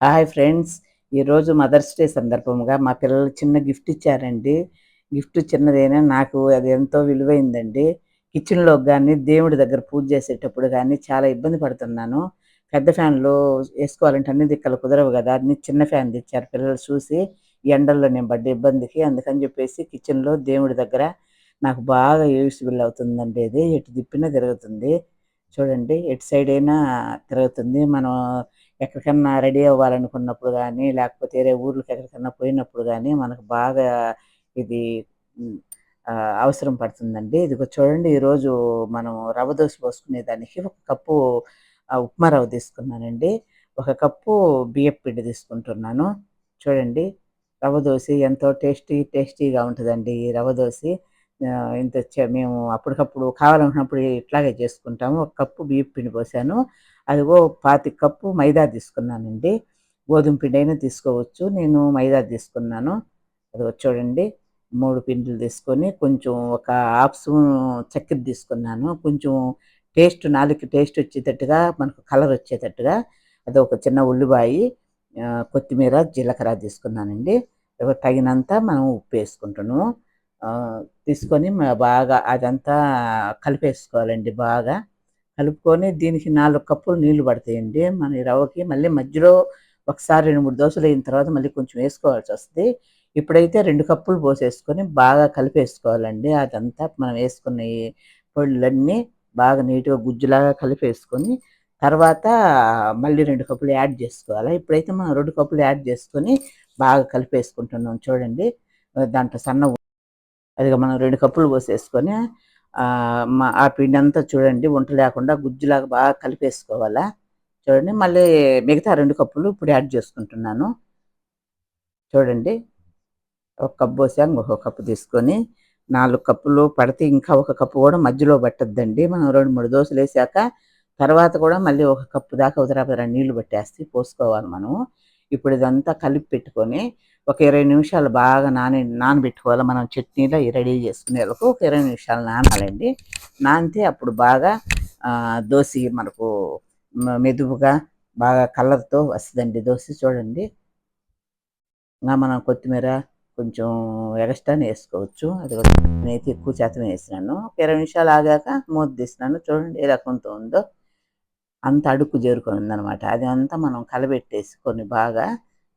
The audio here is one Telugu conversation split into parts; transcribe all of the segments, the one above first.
Hi friends. ఈరోజు మదర్స్ డే సందర్భంగా మా పిల్లలు చిన్న గిఫ్ట్ ఇచ్చారండి. గిఫ్ట్ చిన్నదైనా నాకు అది ఎంతో విలువైందండి. కిచెన్లో కానీ దేవుడి దగ్గర పూజ చేసేటప్పుడు కానీ చాలా ఇబ్బంది పడుతున్నాను. పెద్ద ఫ్యాన్లు వేసుకోవాలంటే అన్ని దిక్కలు కుదరవు కదా. అన్ని చిన్న ఫ్యాన్ తెచ్చారు పిల్లలు చూసి. ఎండల్లో నేను పడ్డ ఇబ్బందికి అందుకని చెప్పేసి కిచెన్లో దేవుడి దగ్గర నాకు బాగా యూస్ఫుల్ అవుతుందండి ఇది ఎటు తిప్పినా తిరుగుతుంది. చూడండి ఎటు సైడ్ అయినా తిరుగుతుంది. మనం ఎక్కడికన్నా రెడీ అవ్వాలనుకున్నప్పుడు కానీ లేకపోతే వేరే ఊర్లకు ఎక్కడికన్నా పోయినప్పుడు కానీ మనకు బాగా ఇది అవసరం పడుతుందండి. ఇదిగో చూడండి ఈరోజు మనం రవ్వ దోశ పోసుకునేదానికి ఒక కప్పు ఉప్మా రవ్వ తీసుకున్నానండి. ఒక కప్పు బియ్యం పిండి తీసుకుంటున్నాను. చూడండి రవ్వ దోశ ఎంతో టేస్టీ టేస్టీగా ఉంటుందండి ఈ రవ్వ దోశ. ఇంత మేము అప్పటికప్పుడు కావాలనుకున్నప్పుడు ఇట్లాగే చేసుకుంటాము. ఒక కప్పు బియ్యం పిండి పోసాను. అదిగో పాతి కప్పు మైదా తీసుకున్నానండి. గోధుమ పిండి అయినా తీసుకోవచ్చు. నేను మైదా తీసుకున్నాను. అది చూడండి. మూడు పిండిలు తీసుకొని కొంచెం ఒక హాఫ్ స్పూన్ చక్కెర తీసుకున్నాను. కొంచెం టేస్ట్ నాలుగు టేస్ట్ వచ్చేటట్టుగా మనకు కలర్ వచ్చేటట్టుగా అది ఒక చిన్న ఉల్లిపాయ కొత్తిమీర జీలకర్ర తీసుకున్నానండి. తగినంత మనం ఉప్పు వేసుకుంటున్నాము. తీసుకొని బాగా అదంతా కలిపేసుకోవాలండి బాగా. కలుపుకొని దీనికి నాలుగు కప్పులు నీళ్ళు పడతాయండి. మన రవ్వకి మళ్ళీ మధ్యలో ఒకసారి రెండు మూడు దోశలు అయిన తర్వాత మళ్ళీ కొంచెం వేసుకోవాల్సి వస్తుంది. ఇప్పుడైతే రెండు కప్పులు పోసేసుకొని బాగా కలిపేసుకోవాలండి. అదంతా మనం వేసుకున్న పొళ్ళన్నీ బాగా నీట్గా గుజ్జులాగా కలిపేసుకొని తర్వాత మళ్ళీ రెండు కప్పులు యాడ్ చేసుకోవాలి. ఇప్పుడైతే మనం రెండు కప్పులు యాడ్ చేసుకొని బాగా కలిపేసుకుంటున్నాం చూడండి. దాంట్లో సన్న అదిగా మనం రెండు కప్పులు పోసేసుకొని మా ఆ పిండి అంతా చూడండి వంట లేకుండా గుజ్జులాగా బాగా కలిపేసుకోవాలా. చూడండి మళ్ళీ మిగతా రెండు కప్పులు ఇప్పుడు యాడ్ చేసుకుంటున్నాను. చూడండి ఒక కప్పు పోసాం ఒక కప్పు తీసుకొని నాలుగు కప్పులు పడితే ఇంకా ఒక కప్పు కూడా మధ్యలో పట్టద్దండి. మనం రెండు మూడు దోశలు వేసాక తర్వాత కూడా మళ్ళీ ఒక కప్పు దాకా ఉదరాపదరా నీళ్ళు పట్టేస్తే పోసుకోవాలి మనం ఇప్పుడు ఇదంతా కలిపి పెట్టుకొని ఒక ఇరవై నిమిషాలు బాగా నాని నానబెట్టుకోవాలి. మనం చట్నీలో రెడీ చేసుకునే ఒక ఇరవై నిమిషాలు నానాలండి. నానితే అప్పుడు బాగా దోశ మనకు మెదుపుగా బాగా కలర్తో వస్తుందండి దోశ చూడండి. ఇంకా మనం కొత్తిమీర కొంచెం ఎగస్ట్రానే వేసుకోవచ్చు. అది నేనైతే ఎక్కువ శాతం వేసినాను. ఒక ఇరవై నిమిషాలు ఆగాక మూత తీసినాను. చూడండి ఏ రకంతో ఉందో. అంత అడుక్కు చేరుకొని ఉందనమాట అది అంతా మనం కలబెట్టేసి కొన్ని బాగా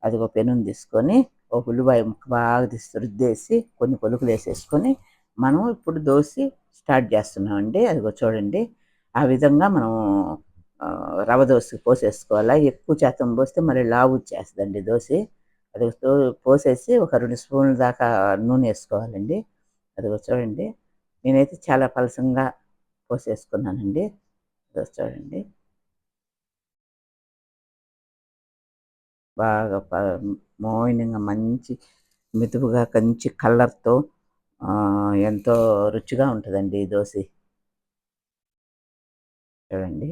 అది ఒక పెను తీసుకొని ఒక ఉల్లిపాయ ముక్క బాగా తీసి రుద్దేసి కొన్ని పొలుకులు వేసేసుకొని మనం ఇప్పుడు దోశ స్టార్ట్ చేస్తున్నామండి. అదిగో చూడండి. ఆ విధంగా మనం రవ దోశ పోసేసుకోవాలా? ఎక్కువ శాతం పోస్తే మళ్ళీ లావు వచ్చేస్తుందండి దోశ. అది పోసేసి ఒక రెండు స్పూన్ల దాకా నూనె వేసుకోవాలండి. అది చూడండి. నేనైతే చాలా పలసంగా పోసేసుకున్నానండి. చూడండి. బాగా మోయినంగా మంచి మెతుపుగా కంచి కలర్తో ఎంతో రుచిగా ఉంటుందండి ఈ దోశ. చూడండి.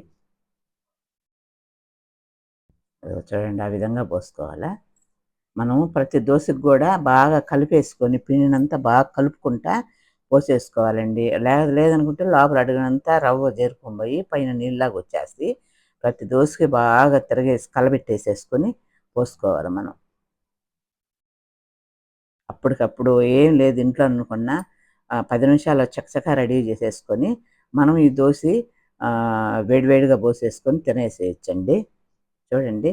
చూడండి ఆ విధంగా పోసుకోవాలా? మనం ప్రతి దోశకు కూడా బాగా కలిపేసుకొని పిండినంతా బాగా కలుపుకుంటా పోసేసుకోవాలండి. లేదు లేదనుకుంటే లోపల అడిగినంత రవ్వ చేరుకొని పైన నీళ్ళలాగా వచ్చేసి ప్రతి దోశకి బాగా తిరగేసి కలబెట్టేసేసుకొని పోసుకోవాలి మనం. అప్పటికప్పుడు ఏం లేదు ఇంట్లో అనుకున్నా పది నిమిషాలు చకచక రెడీ చేసేసుకొని మనం ఈ దోశ వేడివేడిగా పోసేసుకొని తినేసేయచ్చండి. చూడండి.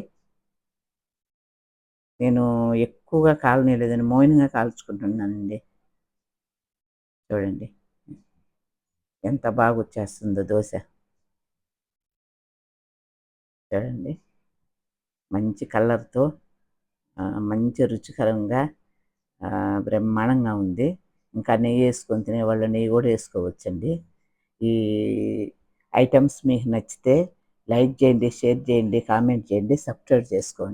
నేను ఎక్కువగా కాలనీయలేదని మౌనంగా కాల్చుకుంటున్నానండి. చూడండి. ఎంత బాగా వచ్చేస్తుందో దోశ. చూడండి. మంచి కలర్తో మంచి రుచికరంగా బ్రహ్మాండంగా ఉంది. ఇంకా నెయ్యి వేసుకొని తినేవాళ్ళు నెయ్యి కూడా వేసుకోవచ్చండి. ఈ ఐటమ్స్ మీకు నచ్చితే లైక్ చేయండి షేర్ చేయండి కామెంట్ చేయండి సబ్స్క్రైబ్ చేసుకోండి.